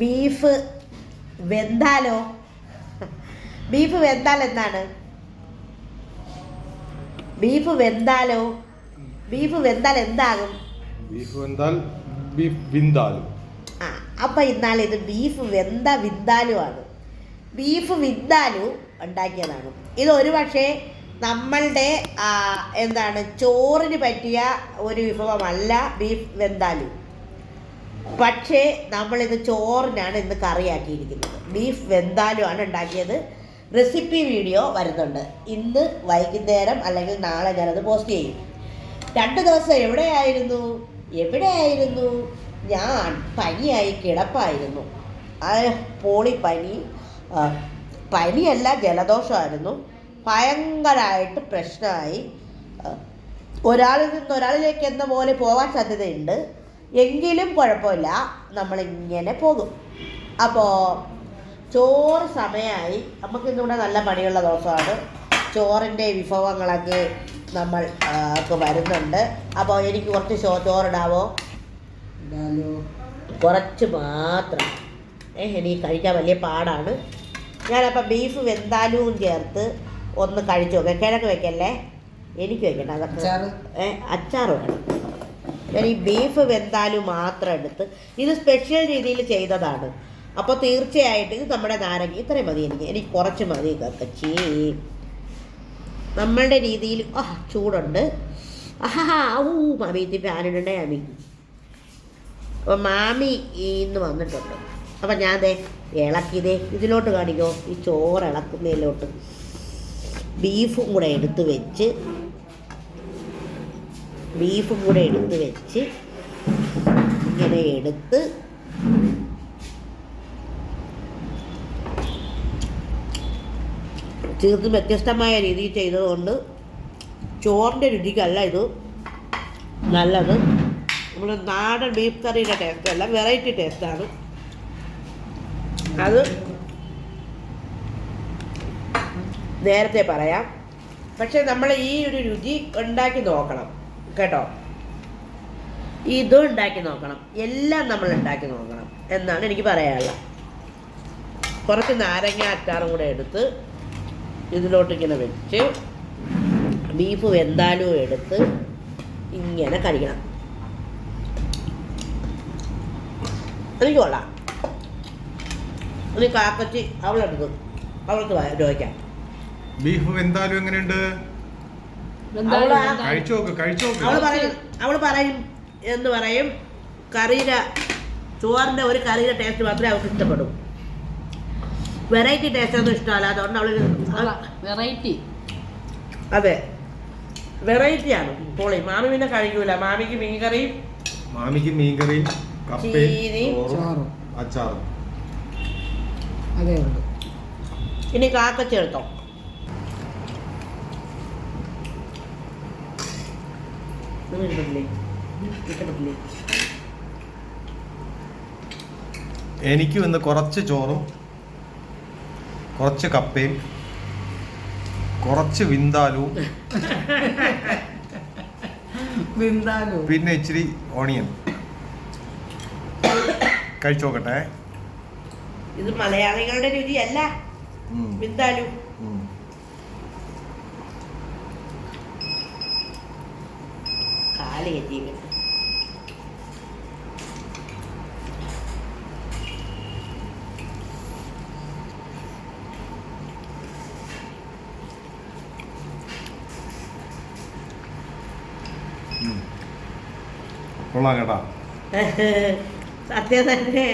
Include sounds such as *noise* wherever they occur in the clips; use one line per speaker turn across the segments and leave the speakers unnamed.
Beef വെന്താലോ? Beef വെന്താൽ എന്താണ്? Beef വെന്താലോ? Beef വെന്താൽ എന്താകും?
ബീഫ് വെന്താൽ ബീഫ് വിന്താലും.
ആ അപ്പൊ എന്നാൽ ഇത് ബീഫ് വെന്ത വിന്താലു ആണ്. ബീഫ് വിന്താലു ഉണ്ടാക്കിയതാണ് ഇത് ഒരു പക്ഷേ നമ്മളുടെ എന്താണ് ചോറിന് പറ്റിയ ഒരു വിഭവമല്ല ബീഫ് വെന്താലു. പക്ഷേ നമ്മളിത് ചോറിനാണ് ഇന്ന് കറിയാക്കിയിരിക്കുന്നത്. ബീഫ് വെന്താലും ആണ് ഉണ്ടാക്കിയത്. റെസിപ്പി വീഡിയോ വരുന്നുണ്ട്. ഇന്ന് വൈകുന്നേരം അല്ലെങ്കിൽ നാളെ ഞാനത് പോസ്റ്റ് ചെയ്യും. രണ്ട് ദിവസം എവിടെയായിരുന്നു? എവിടെയായിരുന്നു? ഞാൻ പനിയായി കിടപ്പായിരുന്നു. പോളി പനി. പനിയല്ല ജലദോഷമായിരുന്നു. ഭയങ്കരമായിട്ട് പ്രശ്നമായി. ഒരാളിൽ നിന്ന് ഒരാളിലേക്ക് എന്ന പോലെ പോകാൻ സാധ്യതയുണ്ട്. എങ്കിലും കുഴപ്പമില്ല. നമ്മളിങ്ങനെ പോകും. അപ്പോൾ ചോറ് സമയമായി നമുക്ക് ഇന്നിവിടെ നല്ല പണിയുള്ള ദിവസമാണ്. ചോറിന്റെ വിഭവങ്ങളൊക്കെ നമ്മൾ ഒക്കെ വരുന്നുണ്ട്. അപ്പോൾ എനിക്ക് കുറച്ച് ചോ ചോറിടാവോ? കുറച്ച് മാത്രം. ഏ എനിക്ക് കഴിക്കാൻ വലിയ പാടാണ്. ഞാനപ്പോൾ ബീഫ് വെന്താലും ചേർത്ത് ഒന്ന് കഴിച്ചു നോക്കാം. കിഴക്ക് വെക്കല്ലേ? എനിക്ക് വെക്കണ്ട. അതൊക്കെ അച്ചാർ വേണം. ഞാൻ ഈ ബീഫ് വെന്താലും മാത്രം എടുത്ത് ഇത് സ്പെഷ്യൽ രീതിയിൽ ചെയ്തതാണ്. അപ്പോൾ തീർച്ചയായിട്ടും ഇത് നമ്മുടെ നാരങ്ങ ഇത്രയും മതി എനിക്ക്. എനിക്ക് കുറച്ച് മതി കക്കച്ചി. നമ്മളുടെ രീതിയിൽ ആ ചൂടുണ്ട്. ആഹാ ഊ മാമി ഇത്തി ഫാനിടണ്ടേ മാമി? അപ്പോൾ മാമി ഇന്ന് വന്നിട്ടുണ്ട്. അപ്പം ഞാൻ ദേ ഇളക്കിതേ ഇതിലോട്ട് കാണിക്കോ. ഈ ചോറ് ഇളക്കുന്നതിലോട്ട്. ബീഫും കൂടെ എടുത്ത് വെച്ച് ബീഫും കൂടെ എടുത്ത് വെച്ച് ഇങ്ങനെ എടുത്ത് തീർത്തും വ്യത്യസ്തമായ രീതിയിൽ ചെയ്തതുകൊണ്ട് ചോറിന്റെ രുചിക്കല്ല ഇത്. നല്ലത്. നമ്മൾ നാടൻ ബീഫ് കറിയുടെ ടേസ്റ്റ് അല്ല വെറൈറ്റി ടേസ്റ്റാണ് അത് നേരത്തെ പറയാം. പക്ഷെ നമ്മൾ ഈ ഒരു രുചി ഉണ്ടാക്കി നോക്കണം. കേട്ടോ? ഇതും ഉണ്ടാക്കി നോക്കണം. എല്ലാം നമ്മൾ ഉണ്ടാക്കി നോക്കണം എന്നാണ് എനിക്ക് പറയാനുള്ളത്. കുറച്ച് നാരങ്ങ അച്ചാറും കൂടെ എടുത്ത് ഇതിലോട്ട് ഇങ്ങനെ വെച്ച് ബീഫ് വെന്താലും എടുത്ത് ഇങ്ങനെ കഴിക്കണം എനിക്ക് കൊള്ളാം. ഇനി കാക്കച്ചി അവളെടുത്തു അവൾക്ക് ചോദിക്കാം
ബീഫ് വെന്താലും എങ്ങനെയുണ്ട്? അവൾ
പറയും അവൾ പറയും എന്ന് പറയും കറിയുടെ ചോറിന്റെ ഒരു കറിയുടെ ടേസ്റ്റ് മാത്രമേ അവൾക്ക് ഇഷ്ടപ്പെടൂ. വെറൈറ്റി ടേസ്റ്റ് ഒന്നും ഇഷ്ടമല്ല അതുകൊണ്ട് അവൾ
വെറൈറ്റി
അതെ. വെറൈറ്റിയാണ് പോളി. മാമി പിന്നെ കഴിക്കൂല. മാമിക്ക് മീൻകറിയും
മാമിക്ക് മീൻകറിയും. അച്ചാറും.
അതേ
കാക്ക ചേർത്തോ നിങ്ങൾ ഇഷ്ടപ്പെട്ടില്ലേ? ഇഷ്ടപ്പെട്ടില്ലേ?
എനിക്കും ഇന്ന് കുറച്ച് ചോറും കുറച്ച് കപ്പയും കുറച്ച് വിന്താലും
ബിന്ദാലു
പിന്നെ ഇച്ചിരി ഓണിയൻ. കഴിച്ചു നോക്കട്ടെ.
ഇത് മലയാളികളുടെ രുചിയല്ല. വിന്താലും
കൊള്ളാം കേട്ടാ. *laughs*
സത്യം തന്നെ.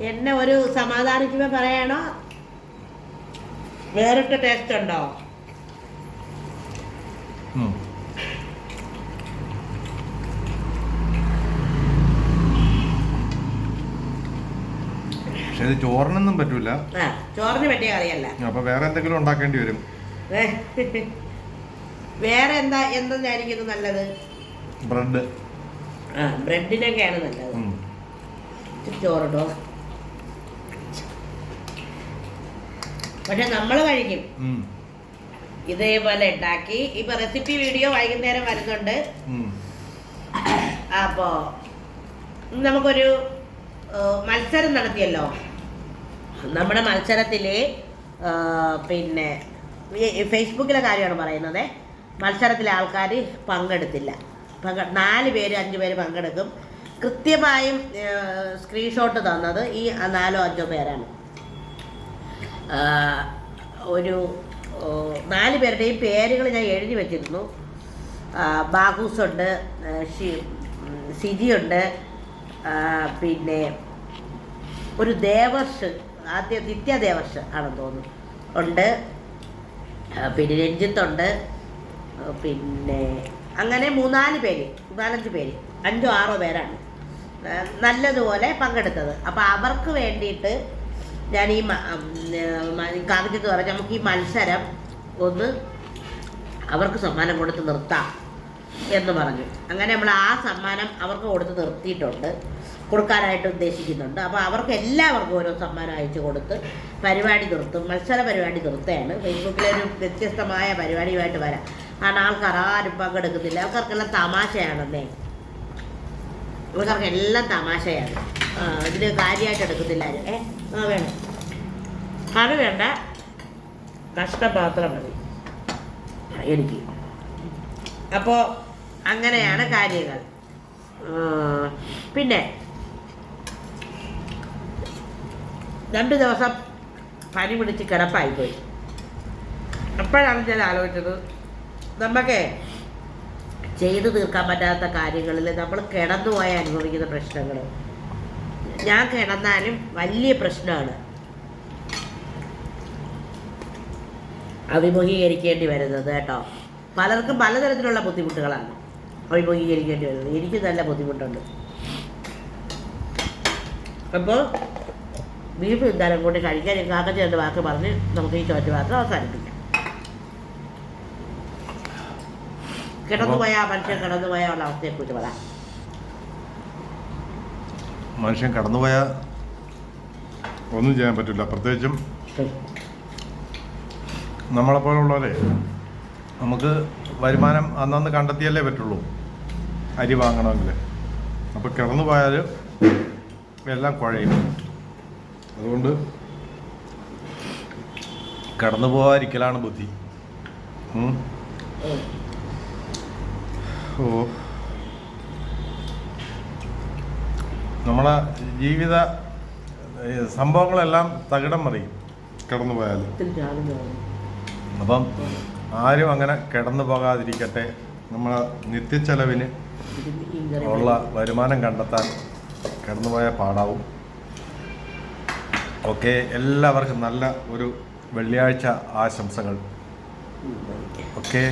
എന്നെ ഒരു സമാധാനിക്കുമ്പോ പറയണോ? വേറിട്ട ടേസ്റ്റ് ഉണ്ടോ?
ഇത് ചോറിനൊന്നും പറ്റൂല.
ആ ചോറിന് പറ്റിയ കറിയല്ല.
അപ്പൊ വേറെ എന്തെങ്കിലും ഉണ്ടാക്കേണ്ടി വരും.
വേറെ എന്താ എന്തെന്നായിരിക്കും നല്ലത്?
ബ്രെഡ്.
ആ ബ്രെഡിനൊക്കെയാണ് നല്ലത്. ചോറിട്ടോ പക്ഷെ നമ്മൾ കഴിക്കും. ഇതേപോലെ ഉണ്ടാക്കി. ഇപ്പൊ റെസിപ്പി വീഡിയോ വൈകുന്നേരം വരുന്നുണ്ട്. അപ്പോ നമുക്കൊരു മത്സരം നടത്തിയല്ലോ. നമ്മുടെ മത്സരത്തിൽ പിന്നെ ഫേസ്ബുക്കിലെ കാര്യമാണ് പറയുന്നത്. മത്സരത്തിലെ ആൾക്കാർ പങ്കെടുത്തില്ല. പങ്ക നാല് പേര് അഞ്ച് പേര് പങ്കെടുക്കും. കൃത്യമായും സ്ക്രീൻഷോട്ട് തന്നത് ഈ നാലോ അഞ്ചോ പേരാണ്. ഒരു നാല് പേരുടെയും പേരുകൾ ഞാൻ എഴുതി വെച്ചിരുന്നു. ബാഗൂസുണ്ട് സിജിയുണ്ട് പിന്നെ ഒരു ദേവർഷ് ആദ്യ നിത്യ ദേവർഷ് ആണെന്ന് തോന്നുന്നു. ഉണ്ട്. പിന്നെ രഞ്ജിത്തുണ്ട് പിന്നെ അങ്ങനെ മൂന്നാൽ പേര് നാലഞ്ച് പേര്. അഞ്ചോ ആറോ പേരാണ്. നല്ലതുപോലെ പങ്കെടുത്തത്. അപ്പോൾ അവർക്ക് വേണ്ടിയിട്ട് ഞാൻ ഈ കാതിക്കത്ത് പറഞ്ഞ നമുക്ക് ഈ മത്സരം ഒന്ന് അവർക്ക് സമ്മാനം കൊടുത്ത് നിർത്താം. എന്ന് പറഞ്ഞു. അങ്ങനെ നമ്മൾ ആ സമ്മാനം അവർക്ക് കൊടുത്ത് നിർത്തിയിട്ടുണ്ട്. കൊടുക്കാനായിട്ട് ഉദ്ദേശിക്കുന്നുണ്ട്. അപ്പോൾ അവർക്ക് എല്ലാവർക്കും ഓരോ സമ്മാനം അയച്ചു കൊടുത്ത് പരിപാടി നിർത്തും. മത്സര പരിപാടി നിർത്തുകയാണ്. ഫേസ്ബുക്കിലെ ഒരു വ്യത്യസ്തമായ പരിപാടിയുമായിട്ട് വരാം. കാരണം ആൾക്കാർ ആരും പങ്കെടുക്കുന്നില്ല. ആൾക്കാർക്കെല്ലാം തമാശയാണെന്നേ. ആൾക്കാർക്ക് എല്ലാം തമാശയാണ്. ഇതിന് കാര്യമായിട്ട് എടുക്കുന്നില്ല ഏഹ് ആ വേണം. അത് വേണ്ട. കഷ്ടപാത്രം മതി. എനിക്ക്. അപ്പോൾ അങ്ങനെയാണ് കാര്യങ്ങൾ. പിന്നെ രണ്ട് ദിവസം പനി പിടിച്ച് കിടപ്പായിപ്പോയി. അപ്പോഴാണ് ഞാൻ ആലോചിച്ചത് നമുക്ക് ചെയ്തു തീർക്കാൻ പറ്റാത്ത കാര്യങ്ങളിൽ നമ്മൾ കിടന്നുപോയി അനുഭവിക്കുന്ന പ്രശ്നങ്ങൾ. ഞാൻ കിടന്നാലും വലിയ പ്രശ്നമാണ്. അഭിമുഖീകരിക്കേണ്ടി വരുന്നത് കേട്ടോ. പലർക്കും പലതരത്തിലുള്ള ബുദ്ധിമുട്ടുകളാണ് അഭിമുഖീകരിക്കേണ്ടി വരുന്നത്. എനിക്ക് നല്ല ബുദ്ധിമുട്ടുണ്ട്. അപ്പോൾ ബീഫ് എന്തായാലും കൂട്ടി കഴിക്കാൻ കാക്കച്ച രണ്ട് വാക്ക് പറഞ്ഞ് നമുക്ക് ഈ ചോറ്റ് മാത്രം അവസാനിപ്പിക്കാം. കിടന്നുപോയ മനുഷ്യൻ കിടന്നുപോയ ഉള്ള അവസ്ഥയെക്കുറിച്ച് പറയാം
മനുഷ്യൻ കടന്നുപോയാൽ ഒന്നും ചെയ്യാൻ പറ്റില്ല. പ്രത്യേകിച്ചും നമ്മളെപ്പോലുള്ളവരെ നമുക്ക് വരുമാനം അന്നന്ന് കണ്ടെത്തിയല്ലേ പറ്റുള്ളൂ. അരി വാങ്ങണമെങ്കിൽ അപ്പോൾ കിടന്നു പോയാൽ എല്ലാം കുഴയും. അതുകൊണ്ട് കടന്നു പോകാതിരിക്കലാണ് ബുദ്ധി. ഓ. നമ്മളെ ജീവിത സംഭവങ്ങളെല്ലാം തകിടം മറിയും കിടന്നു പോയാൽ അപ്പം ആരും അങ്ങനെ കിടന്നു പോകാതിരിക്കട്ടെ. നമ്മളെ നിത്യച്ചെലവിന് ഉള്ള വരുമാനം കണ്ടെത്താൻ കിടന്നുപോയ പാടാവും. ഓക്കെ എല്ലാവർക്കും നല്ല ഒരു വെള്ളിയാഴ്ച ആശംസകൾ. ഓക്കെ